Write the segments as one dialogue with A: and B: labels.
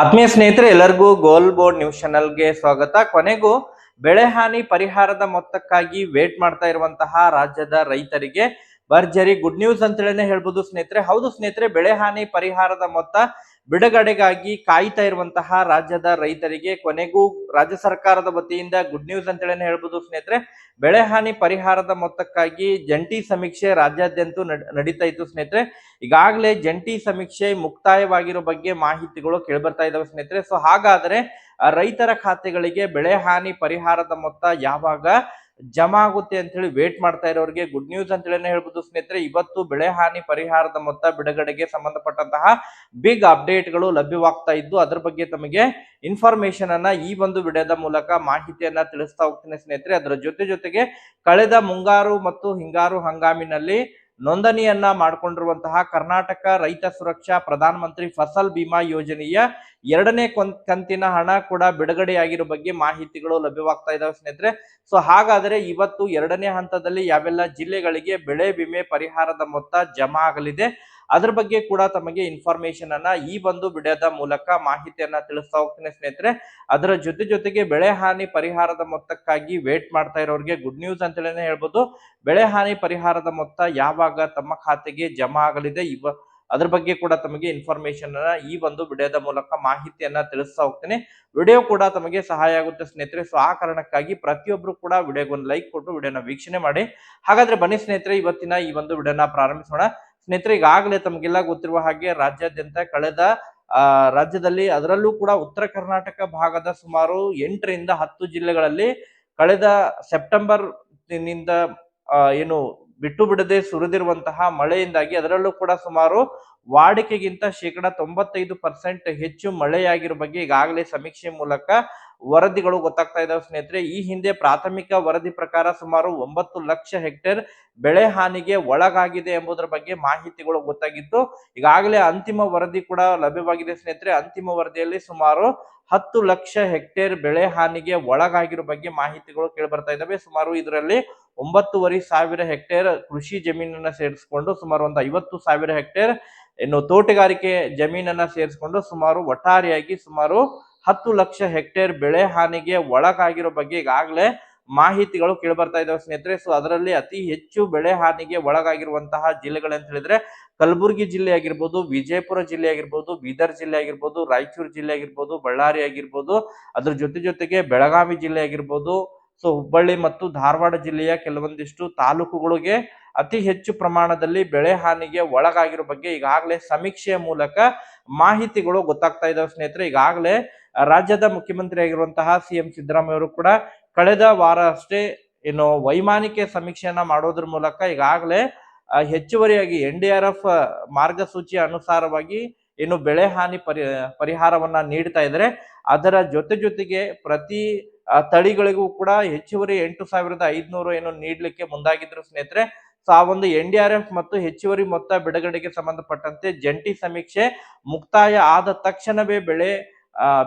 A: ಆತ್ಮೀಯ ಸ್ನೇಹಿತರೆ, ಎಲ್ಲರಿಗೂ ಗೋಲ್ ಬೋರ್ಡ್ ನ್ಯೂಸ್ ಚಾನೆಲ್ಗೆ ಸ್ವಾಗತ. ಕೊನೆಗೂ ಬೆಳೆ ಹಾನಿ ಪರಿಹಾರದ ಮೊತ್ತಕ್ಕಾಗಿ ವೇಟ್ ಮಾಡ್ತಾ ಇರುವಂತಹ ರಾಜ್ಯದ ರೈತರಿಗೆ ಭರ್ಜರಿ ಗುಡ್ ನ್ಯೂಸ್ ಅಂತೇಳಿನೇ ಹೇಳ್ಬೋದು ಸ್ನೇಹಿತರೆ. ಹೌದು ಸ್ನೇಹಿತರೆ, ಬೆಳೆ ಹಾನಿ ಪರಿಹಾರದ ಮೊತ್ತ ಬಿಡುಗಡೆಗಾಗಿ ಕಾಯ್ತಾ ಇರುವಂತಹ ರಾಜ್ಯದ ರೈತರಿಗೆ ಕೊನೆಗೂ ರಾಜ್ಯ ಸರ್ಕಾರದ ವತಿಯಿಂದ ಗುಡ್ ನ್ಯೂಸ್ ಅಂತೇಳಿನೇ ಹೇಳ್ಬೋದು ಸ್ನೇಹಿತರೆ. ಬೆಳೆ ಹಾನಿ ಪರಿಹಾರದ ಮೊತ್ತಕ್ಕಾಗಿ ಜಂಟಿ ಸಮೀಕ್ಷೆ ರಾಜ್ಯಾದ್ಯಂತ ನಡ್- ನಡೀತಾ ಇತ್ತು ಸ್ನೇಹಿತರೆ. ಈಗಾಗಲೇ ಜಂಟಿ ಸಮೀಕ್ಷೆ ಮುಕ್ತಾಯವಾಗಿರೋ ಬಗ್ಗೆ ಮಾಹಿತಿಗಳು ಕೇಳ್ಬರ್ತಾ ಇದಾವೆ ಸ್ನೇಹಿತರೆ. ಸೊ ಹಾಗಾದ್ರೆ ರೈತರ ಖಾತೆಗಳಿಗೆ ಬೆಳೆ ಹಾನಿ ಪರಿಹಾರದ ಮೊತ್ತ ಯಾವಾಗ ಜಮಾ ಆಗುತ್ತೆ ಅಂತ ಹೇಳಿ ವೇಟ್ ಮಾಡ್ತಾ ಇರೋರಿಗೆ ಗುಡ್ ನ್ಯೂಸ್ ಅಂತ ಹೇಳಿ ಹೇಳ್ಬೋದು ಸ್ನೇಹಿತರೆ. ಇವತ್ತು ಬೆಳೆ ಹಾನಿ ಪರಿಹಾರದ ಮೊತ್ತ ಬಿಡುಗಡೆಗೆ ಸಂಬಂಧಪಟ್ಟಂತಹ ಬಿಗ್ ಅಪ್ಡೇಟ್ಗಳು ಲಭ್ಯವಾಗ್ತಾ ಇದ್ದು ಅದ್ರ ಬಗ್ಗೆ ತಮಗೆ ಇನ್ಫಾರ್ಮೇಶನ್ ಅನ್ನ ಈ ಒಂದು ವಿಡಿಯೋದ ಮೂಲಕ ಮಾಹಿತಿಯನ್ನ ತಿಳಿಸ್ತಾ ಹೋಗ್ತೀನಿ ಸ್ನೇಹಿತರೆ. ಅದರ ಜೊತೆ ಜೊತೆಗೆ ಕಳೆದ ಮುಂಗಾರು ಮತ್ತು ಹಿಂಗಾರು ಹಂಗಾಮಿನಲ್ಲಿ ನೋಂದಣಿಯನ್ನ ಮಾಡಿಕೊಂಡಿರುವಂತಹ ಕರ್ನಾಟಕ ರೈತ ಸುರಕ್ಷಾ ಪ್ರಧಾನ ಮಂತ್ರಿ ಫಸಲ್ ಬಿಮಾ ಯೋಜನೆಯ ಎರಡನೇ ಕಂತಿನ ಹಣ ಕೂಡ ಬಿಡುಗಡೆಯಾಗಿರೋ ಬಗ್ಗೆ ಮಾಹಿತಿಗಳು ಲಭ್ಯವಾಗ್ತಾ ಇದಾವೆ ಸ್ನೇಹಿತರೆ. ಸೊ ಹಾಗಾದ್ರೆ ಇವತ್ತು ಎರಡನೇ ಹಂತದಲ್ಲಿ ಯಾವೆಲ್ಲ ಜಿಲ್ಲೆಗಳಿಗೆ ಬೆಳೆ ವಿಮೆ ಪರಿಹಾರದ ಮೊತ್ತ ಜಮಾ ಆಗಲಿದೆ? ಅದ್ರ ಬಗ್ಗೆ ಕೂಡ ತಮಗೆ ಇನ್ಫಾರ್ಮೇಶನ್ ಅನ್ನ ಈ ಒಂದು ವಿಡಿಯೋದ ಮೂಲಕ ಮಾಹಿತಿಯನ್ನ ತಿಳಿಸ್ತಾ ಹೋಗ್ತೀನಿ ಸ್ನೇಹಿತರೆ. ಅದರ ಜೊತೆ ಜೊತೆಗೆ ಬೆಳೆ ಹಾನಿ ಪರಿಹಾರದ ಮೊತ್ತಕ್ಕಾಗಿ ವೇಟ್ ಮಾಡ್ತಾ ಇರೋರಿಗೆ ಗುಡ್ ನ್ಯೂಸ್ ಅಂತೇಳಿ ಹೇಳ್ಬೋದು. ಬೆಳೆ ಹಾನಿ ಪರಿಹಾರದ ಮೊತ್ತ ಯಾವಾಗ ತಮ್ಮ ಖಾತೆಗೆ ಜಮಾ ಆಗಲಿದೆ ಇವ, ಅದ್ರ ಬಗ್ಗೆ ಕೂಡ ತಮಗೆ ಇನ್ಫಾರ್ಮೇಶನ್ ಅನ್ನ ಈ ಒಂದು ವಿಡಿಯೋದ ಮೂಲಕ ಮಾಹಿತಿಯನ್ನ ತಿಳಿಸ್ತಾ ಹೋಗ್ತೀನಿ. ವಿಡಿಯೋ ಕೂಡ ತಮಗೆ ಸಹಾಯ ಆಗುತ್ತೆ ಸ್ನೇಹಿತರೆ. ಸೊ ಆ ಕಾರಣಕ್ಕಾಗಿ ಪ್ರತಿಯೊಬ್ರು ಕೂಡ ವಿಡಿಯೋಗೆ ಒಂದು ಲೈಕ್ ಕೊಟ್ಟು ವಿಡಿಯೋನ ವೀಕ್ಷಣೆ ಮಾಡಿ. ಹಾಗಾದ್ರೆ ಬನ್ನಿ ಸ್ನೇಹಿತರೆ, ಇವತ್ತಿನ ಈ ಒಂದು ವಿಡಿಯೋನ ಪ್ರಾರಂಭಿಸೋಣ. ಸ್ನೇಹಿತರೆ, ಈಗಾಗಲೇ ತಮಗೆಲ್ಲ ಗೊತ್ತಿರುವ ಹಾಗೆ ರಾಜ್ಯಾದ್ಯಂತ ಕಳೆದ, ಆ, ರಾಜ್ಯದಲ್ಲಿ ಅದರಲ್ಲೂ ಕೂಡ ಉತ್ತರ ಕರ್ನಾಟಕ ಭಾಗದ ಸುಮಾರು ಎಂಟರಿಂದ ಹತ್ತು ಜಿಲ್ಲೆಗಳಲ್ಲಿ ಕಳೆದ ಸೆಪ್ಟೆಂಬರ್ನಿಂದ ಏನು ಬಿಟ್ಟು ಬಿಡದೆ ಸುರಿದಿರುವಂತಹ ಮಳೆಯಿಂದಾಗಿ ಅದರಲ್ಲೂ ಕೂಡ ಸುಮಾರು ವಾಡಿಕೆಗಿಂತ ಶೇಕಡ ತೊಂಬತ್ತೈದು ಪರ್ಸೆಂಟ್ ಹೆಚ್ಚು ಮಳೆಯಾಗಿರೋ ಬಗ್ಗೆ ಈಗಾಗಲೇ ಸಮೀಕ್ಷೆ ಮೂಲಕ ವರದಿಗಳು ಗೊತ್ತಾಗ್ತಾ ಇದಾವೆ ಸ್ನೇಹಿತರೆ. ಈ ಹಿಂದೆ ಪ್ರಾಥಮಿಕ ವರದಿ ಪ್ರಕಾರ ಸುಮಾರು ಒಂಬತ್ತು ಲಕ್ಷ ಹೆಕ್ಟೇರ್ ಬೆಳೆ ಹಾನಿಗೆ ಒಳಗಾಗಿದೆ ಎಂಬುದರ ಬಗ್ಗೆ ಮಾಹಿತಿಗಳು ಗೊತ್ತಾಗಿತ್ತು. ಈಗಾಗಲೇ ಅಂತಿಮ ವರದಿ ಕೂಡ ಲಭ್ಯವಾಗಿದೆ ಸ್ನೇಹಿತರೆ. ಅಂತಿಮ ವರದಿಯಲ್ಲಿ ಸುಮಾರು ಹತ್ತು ಲಕ್ಷ ಹೆಕ್ಟೇರ್ ಬೆಳೆ ಹಾನಿಗೆ ಒಳಗಾಗಿರೋ ಬಗ್ಗೆ ಮಾಹಿತಿಗಳು ಕೇಳಿಬರ್ತಾ ಇದ್ದಾವೆ ಸುಮಾರು ಇದರಲ್ಲಿ ಒಂಬತ್ತುವರೆ ಸಾವಿರ ಹೆಕ್ಟೇರ್ ಕೃಷಿ ಜಮೀನನ್ನ ಸೇರಿಸಿಕೊಂಡು ಸುಮಾರು ಒಂದು ಐವತ್ತು ಸಾವಿರ ಹೆಕ್ಟೇರ್ ಇನ್ನು ತೋಟಗಾರಿಕೆ ಜಮೀನನ್ನ ಸೇರಿಸಿಕೊಂಡು ಸುಮಾರು ಒಟ್ಟಾರೆಯಾಗಿ ಸುಮಾರು ಹತ್ತು ಲಕ್ಷ ಹೆಕ್ಟೇರ್ ಬೆಳೆ ಹಾನಿಗೆ ಒಳಗಾಗಿರೋ ಬಗ್ಗೆ ಈಗಾಗಲೇ ಮಾಹಿತಿಗಳು ಕೇಳಿಬರ್ತಾ ಇದಾವೆ ಸ್ನೇಹಿತರೆ. ಸೊ ಅದರಲ್ಲಿ ಅತಿ ಹೆಚ್ಚು ಬೆಳೆ ಹಾನಿಗೆ ಒಳಗಾಗಿರುವಂತಹ ಜಿಲ್ಲೆಗಳಂತ ಹೇಳಿದ್ರೆ, ಕಲಬುರಗಿ ಜಿಲ್ಲೆ ಆಗಿರ್ಬೋದು, ವಿಜಯಪುರ ಜಿಲ್ಲೆ ಆಗಿರ್ಬೋದು, ಬೀದರ್ ಜಿಲ್ಲೆ ಆಗಿರ್ಬೋದು, ರಾಯಚೂರು ಜಿಲ್ಲೆ ಆಗಿರ್ಬೋದು, ಬಳ್ಳಾರಿ ಆಗಿರ್ಬೋದು, ಅದ್ರ ಜೊತೆ ಜೊತೆಗೆ ಬೆಳಗಾವಿ ಜಿಲ್ಲೆ ಆಗಿರ್ಬೋದು ಸೊ ಹುಬ್ಬಳ್ಳಿ ಮತ್ತು ಧಾರವಾಡ ಜಿಲ್ಲೆಯ ಕೆಲವೊಂದಿಷ್ಟು ತಾಲೂಕುಗಳಿಗೆ ಅತಿ ಹೆಚ್ಚು ಪ್ರಮಾಣದಲ್ಲಿ ಬೆಳೆ ಹಾನಿಗೆ ಒಳಗಾಗಿರೋ ಬಗ್ಗೆ ಈಗಾಗಲೇ ಸಮೀಕ್ಷೆಯ ಮೂಲಕ ಮಾಹಿತಿಗಳು ಗೊತ್ತಾಗ್ತಾ ಇದಾವೆ ಸ್ನೇಹಿತರೆ. ಈಗಾಗಲೇ ರಾಜ್ಯದ ಮುಖ್ಯಮಂತ್ರಿ ಆಗಿರುವಂತಹ ಸಿ ಎಂ ಸಿದ್ದರಾಮಯ್ಯ ಅವರು ಕೂಡ ಕಳೆದ ವಾರ ಅಷ್ಟೇ ಏನು ವೈಮಾನಿಕ ಸಮೀಕ್ಷೆಯನ್ನ ಮಾಡೋದ್ರ ಮೂಲಕ ಈಗಾಗಲೇ ಹೆಚ್ಚುವರಿಯಾಗಿ ಎನ್ ಡಿ ಆರ್ ಎಫ್ ಮಾರ್ಗಸೂಚಿ ಅನುಸಾರವಾಗಿ ಏನು ಬೆಳೆ ಹಾನಿ ಪರಿ, ಪರಿಹಾರವನ್ನ ನೀಡ್ತಾ ಇದ್ದರೆ. ಅದರ ಜೊತೆ ಜೊತೆಗೆ ಪ್ರತಿ ತಳಿಗಳಿಗೂ ಕೂಡ ಹೆಚ್ಚುವರಿ ಎಂಟು ಸಾವಿರದ ಐದ್ನೂರು ಏನು ನೀಡಲಿಕ್ಕೆ ಮುಂದಾಗಿದ್ರು ಸ್ನೇಹಿತರೆ. ಸೊ, ಆ ಒಂದು ಎನ್ ಡಿ ಆರ್ ಎಫ್ ಮತ್ತು ಹೆಚ್ಚುವರಿ ಮೊತ್ತ ಬಿಡುಗಡೆಗೆ ಸಂಬಂಧಪಟ್ಟಂತೆ ಜಂಟಿ ಸಮೀಕ್ಷೆ ಮುಕ್ತಾಯ ಆದ ತಕ್ಷಣವೇ ಬೆಳೆ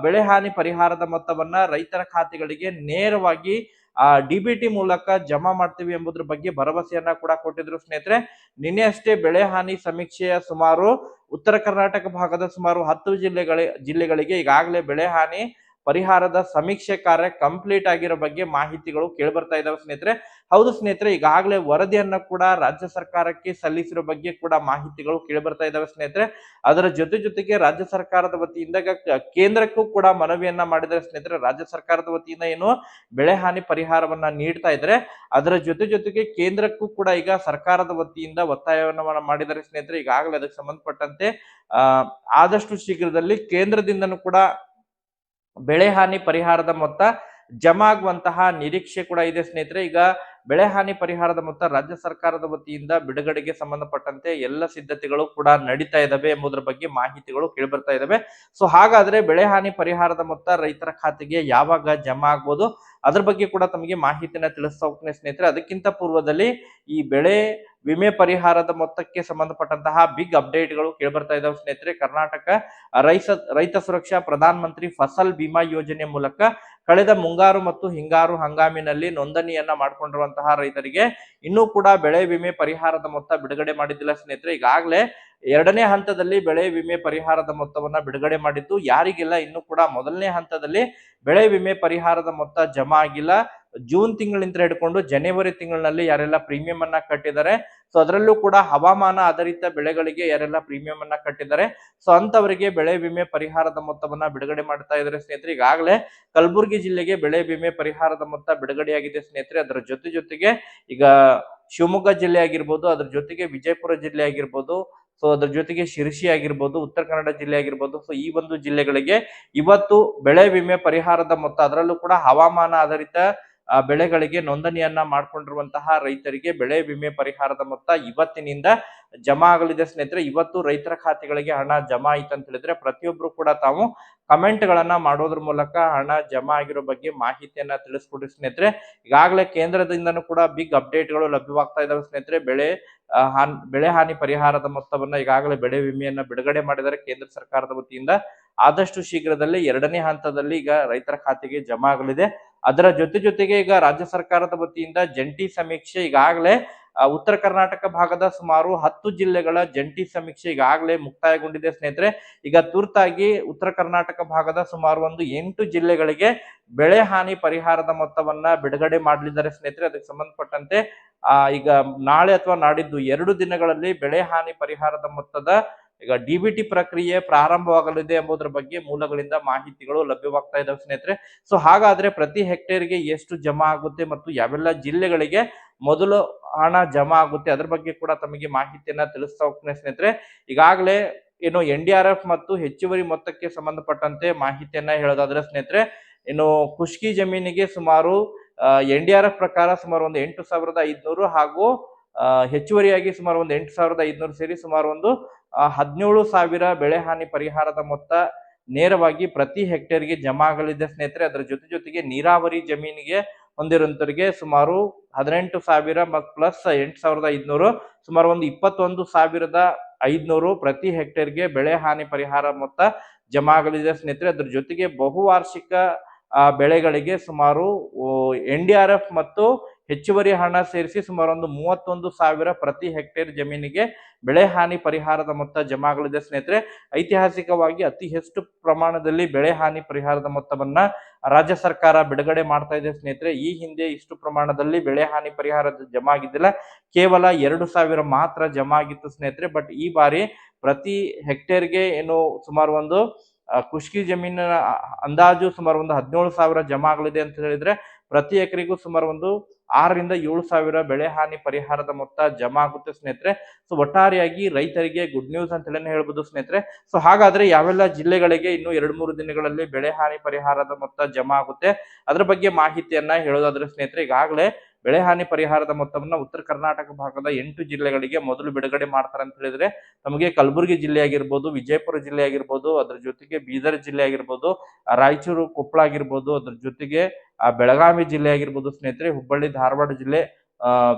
A: ಬೆಳೆ ಹಾನಿ ಪರಿಹಾರದ ಮೊತ್ತವನ್ನ ರೈತರ ಖಾತೆಗಳಿಗೆ ನೇರವಾಗಿ, ಆ ಡಿಬಿಟಿ ಮೂಲಕ ಜಮಾ ಮಾಡ್ತೀವಿ ಎಂಬುದ್ರ ಬಗ್ಗೆ ಭರವಸೆಯನ್ನ ಕೂಡ ಕೊಟ್ಟಿದ್ರು ಸ್ನೇಹಿತರೆ. ನಿನ್ನೆ ಅಷ್ಟೇ ಬೆಳೆ ಹಾನಿ ಸಮೀಕ್ಷೆಯ ಸುಮಾರು ಉತ್ತರ ಕರ್ನಾಟಕ ಭಾಗದ ಸುಮಾರು ಹತ್ತು ಜಿಲ್ಲೆಗಳ, ಜಿಲ್ಲೆಗಳಿಗೆ ಈಗಾಗಲೇ ಬೆಳೆ ಹಾನಿ ಪರಿಹಾರದ ಸಮೀಕ್ಷೆ ಕಾರ್ಯ ಕಂಪ್ಲೀಟ್ ಆಗಿರೋ ಬಗ್ಗೆ ಮಾಹಿತಿಗಳು ಕೇಳ್ಬರ್ತಾ ಇದಾವೆ ಸ್ನೇಹಿತರೆ. ಹೌದು ಸ್ನೇಹಿತರೆ, ಈಗಾಗಲೇ ವರದಿಯನ್ನ ಕೂಡ ರಾಜ್ಯ ಸರ್ಕಾರಕ್ಕೆ ಸಲ್ಲಿಸಿರೋ ಬಗ್ಗೆ ಕೂಡ ಮಾಹಿತಿಗಳು ಕೇಳ್ಬರ್ತಾ ಇದಾವೆ ಸ್ನೇಹಿತರೆ. ಅದರ ಜೊತೆ ಜೊತೆಗೆ ರಾಜ್ಯ ಸರ್ಕಾರದ ವತಿಯಿಂದಾಗ ಕೇಂದ್ರಕ್ಕೂ ಕೂಡ ಮನವಿಯನ್ನ ಮಾಡಿದರೆ ಸ್ನೇಹಿತರೆ. ರಾಜ್ಯ ಸರ್ಕಾರದ ವತಿಯಿಂದ ಏನು ಬೆಳೆ ಹಾನಿ ಪರಿಹಾರವನ್ನ ನೀಡ್ತಾ ಇದ್ರೆ. ಅದರ ಜೊತೆ ಜೊತೆಗೆ ಕೇಂದ್ರಕ್ಕೂ ಕೂಡ ಈಗ ಸರ್ಕಾರದ ವತಿಯಿಂದ ಒತ್ತಾಯವನ್ನ ಮಾಡಿದರೆ ಸ್ನೇಹಿತರೆ. ಈಗಾಗಲೇ ಅದಕ್ಕೆ ಸಂಬಂಧಪಟ್ಟಂತೆ ಆದಷ್ಟು ಶೀಘ್ರದಲ್ಲಿ ಕೇಂದ್ರದಿಂದನೂ ಕೂಡ ಬೆಳೆ ಹಾನಿ ಪರಿಹಾರದ ಮೊತ್ತ ಜಮಾ ಆಗುವಂತಹ ನಿರೀಕ್ಷೆ ಕೂಡ ಇದೆ ಸ್ನೇಹಿತರೆ. ಈಗ ಬೆಳೆ ಹಾನಿ ಪರಿಹಾರದ ಮೊತ್ತ ರಾಜ್ಯ ಸರ್ಕಾರದ ವತಿಯಿಂದ ಬಿಡುಗಡೆಗೆ ಸಂಬಂಧಪಟ್ಟಂತೆ ಎಲ್ಲ ಸಿದ್ಧತೆಗಳು ಕೂಡ ನಡೀತಾ ಇದ್ದಾವೆ ಎಂಬುದರ ಬಗ್ಗೆ ಮಾಹಿತಿಗಳು ಕೇಳಿಬರ್ತಾ ಇದ್ದಾವೆ ಸೊ, ಹಾಗಾದ್ರೆ ಬೆಳೆ ಹಾನಿ ಪರಿಹಾರದ ಮೊತ್ತ ರೈತರ ಖಾತೆಗೆ ಯಾವಾಗ ಜಮಾ ಆಗ್ಬೋದು? ಅದ್ರ ಬಗ್ಗೆ ಕೂಡ ತಮಗೆ ಮಾಹಿತಿನ ತಿಳಿಸ್ತಾ ಹೋಗ್ತೀನಿ ಸ್ನೇಹಿತರೆ. ಅದಕ್ಕಿಂತ ಪೂರ್ವದಲ್ಲಿ ಈ ಬೆಳೆ ವಿಮೆ ಪರಿಹಾರದ ಮೊತ್ತಕ್ಕೆ ಸಂಬಂಧಪಟ್ಟಂತಹ ಬಿಗ್ ಅಪ್ಡೇಟ್ಗಳು ಕೇಳ್ಬರ್ತಾ ಇದಾವೆ ಸ್ನೇಹಿತರೆ. ಕರ್ನಾಟಕ ರೈತ ರೈತ ಸುರಕ್ಷಾ ಪ್ರಧಾನ ಮಂತ್ರಿ ಫಸಲ್ ಬಿಮಾ ಯೋಜನೆ ಮೂಲಕ ಕಳೆದ ಮುಂಗಾರು ಮತ್ತು ಹಿಂಗಾರು ಹಂಗಾಮಿನಲ್ಲಿ ನೋಂದಣಿಯನ್ನ ಮಾಡಿಕೊಂಡಿರುವಂತಹ ರೈತರಿಗೆ ಇನ್ನೂ ಕೂಡ ಬೆಳೆ ವಿಮೆ ಪರಿಹಾರದ ಮೊತ್ತ ಬಿಡುಗಡೆ ಮಾಡಿದ್ದಿಲ್ಲ ಸ್ನೇಹಿತರೆ. ಈಗಾಗಲೇ ಎರಡನೇ ಹಂತದಲ್ಲಿ ಬೆಳೆ ವಿಮೆ ಪರಿಹಾರದ ಮೊತ್ತವನ್ನ ಬಿಡುಗಡೆ ಮಾಡಿದ್ದು, ಯಾರಿಗೆಲ್ಲ, ಇನ್ನು ಕೂಡ ಮೊದಲನೇ ಹಂತದಲ್ಲಿ ಬೆಳೆ ವಿಮೆ ಪರಿಹಾರದ ಮೊತ್ತ ಜಮಾ ಆಗಿಲ್ಲ. ಜೂನ್ ತಿಂಗಳಿಂದ ಹಿಡ್ಕೊಂಡು ಜನವರಿ ತಿಂಗಳಿನಲ್ಲಿ ಯಾರೆಲ್ಲ ಪ್ರೀಮಿಯಂ ಅನ್ನ ಕಟ್ಟಿದ್ದಾರೆ, ಸೊ ಅದರಲ್ಲೂ ಕೂಡ ಹವಾಮಾನ ಆಧಾರಿತ ಬೆಳೆಗಳಿಗೆ ಯಾರೆಲ್ಲ ಪ್ರೀಮಿಯಂ ಅನ್ನ ಕಟ್ಟಿದ್ದಾರೆ, ಸೊ ಅಂತವರಿಗೆ ಬೆಳೆ ವಿಮೆ ಪರಿಹಾರದ ಮೊತ್ತವನ್ನ ಬಿಡುಗಡೆ ಮಾಡ್ತಾ ಇದ್ದಾರೆ ಸ್ನೇಹಿತರೆ. ಈಗಾಗಲೇ ಕಲಬುರಗಿ ಜಿಲ್ಲೆಗೆ ಬೆಳೆ ವಿಮೆ ಪರಿಹಾರದ ಮೊತ್ತ ಬಿಡುಗಡೆಯಾಗಿದೆ ಸ್ನೇಹಿತರೆ. ಅದರ ಜೊತೆ ಜೊತೆಗೆ ಈಗ ಶಿವಮೊಗ್ಗ ಜಿಲ್ಲೆ ಆಗಿರ್ಬೋದು, ಅದ್ರ ಜೊತೆಗೆ ವಿಜಯಪುರ ಜಿಲ್ಲೆ ಆಗಿರ್ಬೋದು ಸೊ ಅದ್ರ ಜೊತೆಗೆ ಶಿರ್ಸಿ ಆಗಿರ್ಬೋದು, ಉತ್ತರ ಕನ್ನಡ ಜಿಲ್ಲೆ ಆಗಿರ್ಬೋದು ಸೊ ಈ ಒಂದು ಜಿಲ್ಲೆಗಳಿಗೆ ಇವತ್ತು ಬೆಳೆ ವಿಮೆ ಪರಿಹಾರದ ಮೊತ್ತ, ಅದರಲ್ಲೂ ಕೂಡ ಹವಾಮಾನ ಆಧಾರಿತ ಬೆಳೆಗಳಿಗೆ ನೋಂದಣಿಯನ್ನ ಮಾಡ್ಕೊಂಡಿರುವಂತಹ ರೈತರಿಗೆ ಬೆಳೆ ವಿಮೆ ಪರಿಹಾರದ ಮೊತ್ತ ಇವತ್ತಿನಿಂದ ಜಮಾ ಆಗಲಿದೆ ಸ್ನೇಹಿತರೆ. ಇವತ್ತು ರೈತರ ಖಾತೆಗಳಿಗೆ ಹಣ ಜಮಾ ಆಯ್ತು ಅಂತ ಹೇಳಿದ್ರೆ ಪ್ರತಿಯೊಬ್ರು ಕೂಡ ತಾವು ಕಮೆಂಟ್ ಗಳನ್ನ ಮಾಡೋದ್ರ ಮೂಲಕ ಹಣ ಜಮಾ ಆಗಿರೋ ಬಗ್ಗೆ ಮಾಹಿತಿಯನ್ನ ತಿಳಿಸ್ಕೊಡ್ರಿ ಸ್ನೇಹಿತರೆ. ಈಗಾಗಲೇ ಕೇಂದ್ರದಿಂದನೂ ಕೂಡ ಬಿಗ್ ಅಪ್ಡೇಟ್ಗಳು ಲಭ್ಯವಾಗ್ತಾ ಇದಾವೆ ಸ್ನೇಹಿತರೆ. ಬೆಳೆ ಬೆಳೆ ಹಾನಿ ಪರಿಹಾರದ ಮೊತ್ತವನ್ನ ಈಗಾಗಲೇ ಬೆಳೆ ವಿಮೆಯನ್ನ ಬಿಡುಗಡೆ ಮಾಡಿದರೆ ಕೇಂದ್ರ ಸರ್ಕಾರದ ವತಿಯಿಂದ. ಆದಷ್ಟು ಶೀಘ್ರದಲ್ಲೇ ಎರಡನೇ ಹಂತದಲ್ಲಿ ಈಗ ರೈತರ ಖಾತೆಗೆ ಜಮಾ ಆಗಲಿದೆ. ಅದರ ಜೊತೆ ಜೊತೆಗೆ ಈಗ ರಾಜ್ಯ ಸರ್ಕಾರದ ವತಿಯಿಂದ ಜಂಟಿ ಸಮೀಕ್ಷೆ ಈಗಾಗಲೇ ಉತ್ತರ ಕರ್ನಾಟಕ ಭಾಗದ ಸುಮಾರು ಹತ್ತು ಜಿಲ್ಲೆಗಳ ಜಂಟಿ ಸಮೀಕ್ಷೆ ಈಗಾಗಲೇ ಮುಕ್ತಾಯಗೊಂಡಿದೆ ಸ್ನೇಹಿತರೆ. ಈಗ ತುರ್ತಾಗಿ ಉತ್ತರ ಕರ್ನಾಟಕ ಭಾಗದ ಸುಮಾರು ಒಂದು ಎಂಟು ಜಿಲ್ಲೆಗಳಿಗೆ ಬೆಳೆ ಹಾನಿ ಪರಿಹಾರದ ಮೊತ್ತವನ್ನ ಬಿಡುಗಡೆ ಮಾಡಲಿದ್ದಾರೆ ಸ್ನೇಹಿತರೆ. ಅದಕ್ಕೆ ಸಂಬಂಧಪಟ್ಟಂತೆ ಈಗ ನಾಳೆ ಅಥವಾ ನಾಡಿದ್ದು ಎರಡು ದಿನಗಳಲ್ಲಿ ಬೆಳೆ ಹಾನಿ ಪರಿಹಾರದ ಮೊತ್ತದ ಈಗ ಡಿಬಿಟಿ ಪ್ರಕ್ರಿಯೆ ಪ್ರಾರಂಭವಾಗಲಿದೆ ಎಂಬುದರ ಬಗ್ಗೆ ಮೂಲಗಳಿಂದ ಮಾಹಿತಿಗಳು ಲಭ್ಯವಾಗ್ತಾ ಇದಾವೆ ಸ್ನೇಹಿತರೆ. ಸೊ ಹಾಗಾದ್ರೆ ಪ್ರತಿ ಹೆಕ್ಟೇರ್ಗೆ ಎಷ್ಟು ಜಮಾ ಆಗುತ್ತೆ ಮತ್ತು ಯಾವೆಲ್ಲ ಜಿಲ್ಲೆಗಳಿಗೆ ಮೊದಲು ಹಣ ಜಮಾ ಆಗುತ್ತೆ ಅದ್ರ ಬಗ್ಗೆ ಕೂಡ ತಮಗೆ ಮಾಹಿತಿಯನ್ನ ತಿಳಿಸ್ತಾ ಹೋಗ್ತೇನೆ ಸ್ನೇಹಿತರೆ. ಈಗಾಗಲೇ ಏನು ಎನ್ ಡಿ ಆರ್ ಎಫ್ ಮತ್ತು ಹೆಚ್ಚುವರಿ ಮೊತ್ತಕ್ಕೆ ಸಂಬಂಧಪಟ್ಟಂತೆ ಮಾಹಿತಿಯನ್ನ ಹೇಳೋದಾದ್ರೆ ಸ್ನೇಹಿತರೆ, ಇನ್ನು ಖುಷ್ಕಿ ಜಮೀನಿಗೆ ಸುಮಾರು ಎನ್ ಡಿ ಆರ್ ಎಫ್ ಪ್ರಕಾರ ಸುಮಾರು ಒಂದು ಎಂಟು ಸಾವಿರದ ಐದುನೂರು ಹಾಗೂ ಹೆಚ್ಚುವರಿಯಾಗಿ ಸುಮಾರು ಒಂದು ಎಂಟು ಸಾವಿರದ ಐದುನೂರು ಸೇರಿ ಸುಮಾರು ಒಂದು ಹದಿನೇಳು ಸಾವಿರ ಬೆಳೆ ಹಾನಿ ಪರಿಹಾರದ ಮೊತ್ತ ನೇರವಾಗಿ ಪ್ರತಿ ಹೆಕ್ಟೇರ್ಗೆ ಜಮಾ ಆಗಲಿದೆ ಸ್ನೇಹಿತರೆ. ಅದರ ಜೊತೆ ಜೊತೆಗೆ ನೀರಾವರಿ ಜಮೀನಿಗೆ ಹೊಂದಿರುವಂತವರಿಗೆ ಸುಮಾರು ಹದಿನೆಂಟು ಸಾವಿರ ಮತ್ತು ಪ್ಲಸ್ ಎಂಟು ಸಾವಿರದ ಐದುನೂರು, ಸುಮಾರು ಒಂದು ಇಪ್ಪತ್ತೊಂದು ಸಾವಿರದ ಐದುನೂರು ಪ್ರತಿ ಹೆಕ್ಟೇರ್ಗೆ ಬೆಳೆ ಹಾನಿ ಪರಿಹಾರ ಮೊತ್ತ ಜಮಾ ಆಗಲಿದೆ ಸ್ನೇಹಿತರೆ. ಅದ್ರ ಜೊತೆಗೆ ಬಹುವಾರ್ಷಿಕ ಬೆಳೆಗಳಿಗೆ ಸುಮಾರು ಎನ್ ಡಿ ಆರ್ ಎಫ್ ಮತ್ತು ಹೆಚ್ಚುವರಿ ಹಣ ಸೇರಿಸಿ ಸುಮಾರು ಒಂದು ಮೂವತ್ತೊಂದು ಸಾವಿರ ಪ್ರತಿ ಹೆಕ್ಟೇರ್ ಜಮೀನಿಗೆ ಬೆಳೆ ಹಾನಿ ಪರಿಹಾರದ ಮೊತ್ತ ಜಮಾ ಆಗಲಿದೆ ಸ್ನೇಹಿತರೆ, ಐತಿಹಾಸಿಕವಾಗಿ ಅತಿ ಹೆಚ್ಚು ಪ್ರಮಾಣದಲ್ಲಿ ಬೆಳೆ ಹಾನಿ ಪರಿಹಾರದ ಮೊತ್ತವನ್ನ ರಾಜ್ಯ ಸರ್ಕಾರ ಬಿಡುಗಡೆ ಮಾಡ್ತಾ ಇದೆ. ಸ್ನೇಹಿತರೆ, ಈ ಹಿಂದೆ ಇಷ್ಟು ಪ್ರಮಾಣದಲ್ಲಿ ಬೆಳೆ ಹಾನಿ ಪರಿಹಾರ ಜಮಾ ಆಗಿದ್ದಿಲ್ಲ ಕೇವಲ ಎರಡು ಸಾವಿರ ಮಾತ್ರ ಜಮಾ ಆಗಿತ್ತು ಸ್ನೇಹಿತರೆ. ಬಟ್ ಈ ಬಾರಿ ಪ್ರತಿ ಹೆಕ್ಟೇರ್ಗೆ ಏನು ಸುಮಾರು ಒಂದು ಕುಷ್ಕಿ ಜಮೀನಿನ ಅಂದಾಜು ಸುಮಾರು ಒಂದು ಹದಿನೇಳು ಸಾವಿರ ಜಮಾ ಆಗಲಿದೆ ಅಂತ ಹೇಳಿದ್ರೆ ಪ್ರತಿ ಎಕರೆಗೂ ಸುಮಾರು ಒಂದು ಆರರಿಂದ ಏಳು ಸಾವಿರ ಬೆಳೆ ಹಾನಿ ಪರಿಹಾರದ ಮೊತ್ತ ಜಮಾ ಆಗುತ್ತೆ ಸ್ನೇಹಿತರೆ. ಸೊ ಒಟ್ಟಾರೆಯಾಗಿ ರೈತರಿಗೆ ಗುಡ್ ನ್ಯೂಸ್ ಅಂತ ಹೇಳಿ ಹೇಳ್ಬೋದು ಸ್ನೇಹಿತರೆ. ಸೊ ಹಾಗಾದ್ರೆ ಯಾವೆಲ್ಲ ಜಿಲ್ಲೆಗಳಿಗೆ ಇನ್ನು ಎರಡು ಮೂರು ದಿನಗಳಲ್ಲಿ ಬೆಳೆ ಹಾನಿ ಪರಿಹಾರದ ಮೊತ್ತ ಜಮಾ ಆಗುತ್ತೆ? ಅದ್ರ ಬಗ್ಗೆ ಮಾಹಿತಿಯನ್ನ ಹೇಳೋದಾದ್ರೆ ಸ್ನೇಹಿತರೆ, ಈಗಾಗಲೇ ಬೆಳೆ ಹಾನಿ ಪರಿಹಾರದ ಮೊತ್ತವನ್ನ ಉತ್ತರ ಕರ್ನಾಟಕ ಭಾಗದ ಎಂಟು ಜಿಲ್ಲೆಗಳಿಗೆ ಮೊದಲು ಬಿಡುಗಡೆ ಮಾಡ್ತಾರೆ ಅಂತ ಹೇಳಿದ್ರೆ ನಮಗೆ ಕಲಬುರಗಿ ಜಿಲ್ಲೆ ಆಗಿರ್ಬೋದು, ವಿಜಯಪುರ ಜಿಲ್ಲೆ ಆಗಿರ್ಬೋದು, ಅದ್ರ ಜೊತೆಗೆ ಬೀದರ್ ಜಿಲ್ಲೆ ಆಗಿರ್ಬೋದು, ರಾಯಚೂರು ಕೊಪ್ಪಳ ಆಗಿರ್ಬೋದು, ಅದ್ರ ಜೊತೆಗೆ ಬೆಳಗಾವಿ ಜಿಲ್ಲೆ ಆಗಿರ್ಬೋದು ಸ್ನೇಹಿತರೆ, ಹುಬ್ಬಳ್ಳಿ ಧಾರವಾಡ ಜಿಲ್ಲೆ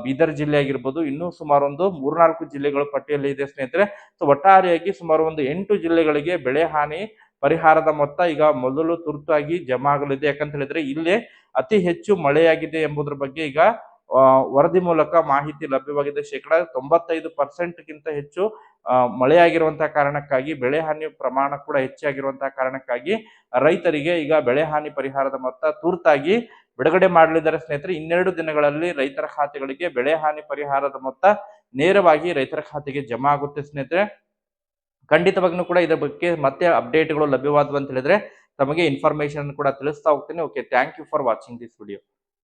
A: ಬೀದರ್ ಜಿಲ್ಲೆ ಆಗಿರ್ಬೋದು, ಇನ್ನೂ ಸುಮಾರು ಒಂದು ಮೂರ್ನಾಲ್ಕು ಜಿಲ್ಲೆಗಳು ಪಟ್ಟಿಯಲ್ಲಿ ಇದೆ ಸ್ನೇಹಿತರೆ. ಸೊ ಒಟ್ಟಾರೆಯಾಗಿ ಸುಮಾರು ಒಂದು ಎಂಟು ಜಿಲ್ಲೆಗಳಿಗೆ ಬೆಳೆ ಹಾನಿ ಪರಿಹಾರದ ಮೊತ್ತ ಈಗ ಮೊದಲು ತುರ್ತಾಗಿ ಜಮಾ ಆಗಲಿದೆ. ಯಾಕಂತ ಹೇಳಿದ್ರೆ ಇಲ್ಲೇ ಅತಿ ಹೆಚ್ಚು ಮಳೆಯಾಗಿದೆ ಎಂಬುದರ ಬಗ್ಗೆ ಈಗ ವರದಿ ಮೂಲಕ ಮಾಹಿತಿ ಲಭ್ಯವಾಗಿದೆ. ಶೇಕಡ ತೊಂಬತ್ತೈದು ಪರ್ಸೆಂಟ್ಗಿಂತ ಹೆಚ್ಚು ಮಳೆಯಾಗಿರುವಂತಹ ಕಾರಣಕ್ಕಾಗಿ, ಬೆಳೆ ಹಾನಿ ಪ್ರಮಾಣ ಕೂಡ ಹೆಚ್ಚಾಗಿರುವಂತಹ ಕಾರಣಕ್ಕಾಗಿ ರೈತರಿಗೆ ಈಗ ಬೆಳೆ ಹಾನಿ ಪರಿಹಾರದ ಮೊತ್ತ ತುರ್ತಾಗಿ ಬಿಡುಗಡೆ ಮಾಡಲಿದ್ದಾರೆ ಸ್ನೇಹಿತರೆ. ಇನ್ನೆರಡು ದಿನಗಳಲ್ಲಿ ರೈತರ ಖಾತೆಗಳಿಗೆ ಬೆಳೆ ಹಾನಿ ಪರಿಹಾರದ ಮೊತ್ತ ನೇರವಾಗಿ ರೈತರ ಖಾತೆಗೆ ಜಮಾ ಆಗುತ್ತೆ ಸ್ನೇಹಿತರೆ. ಖಂಡಿತವಾಗ್ಲೂ ಕೂಡ ಇದರ ಬಗ್ಗೆ ಮತ್ತೆ ಅಪ್ಡೇಟ್ಗಳು ಲಭ್ಯವಾದವು ಅಂತ ಹೇಳಿದ್ರೆ ತಮಗೆ ಇನ್ಫಾರ್ಮೇಶನ್ ಕೂಡ ತಿಳಿಸ್ತಾ ಹೋಗ್ತೀನಿ. Okay thank you for watching this video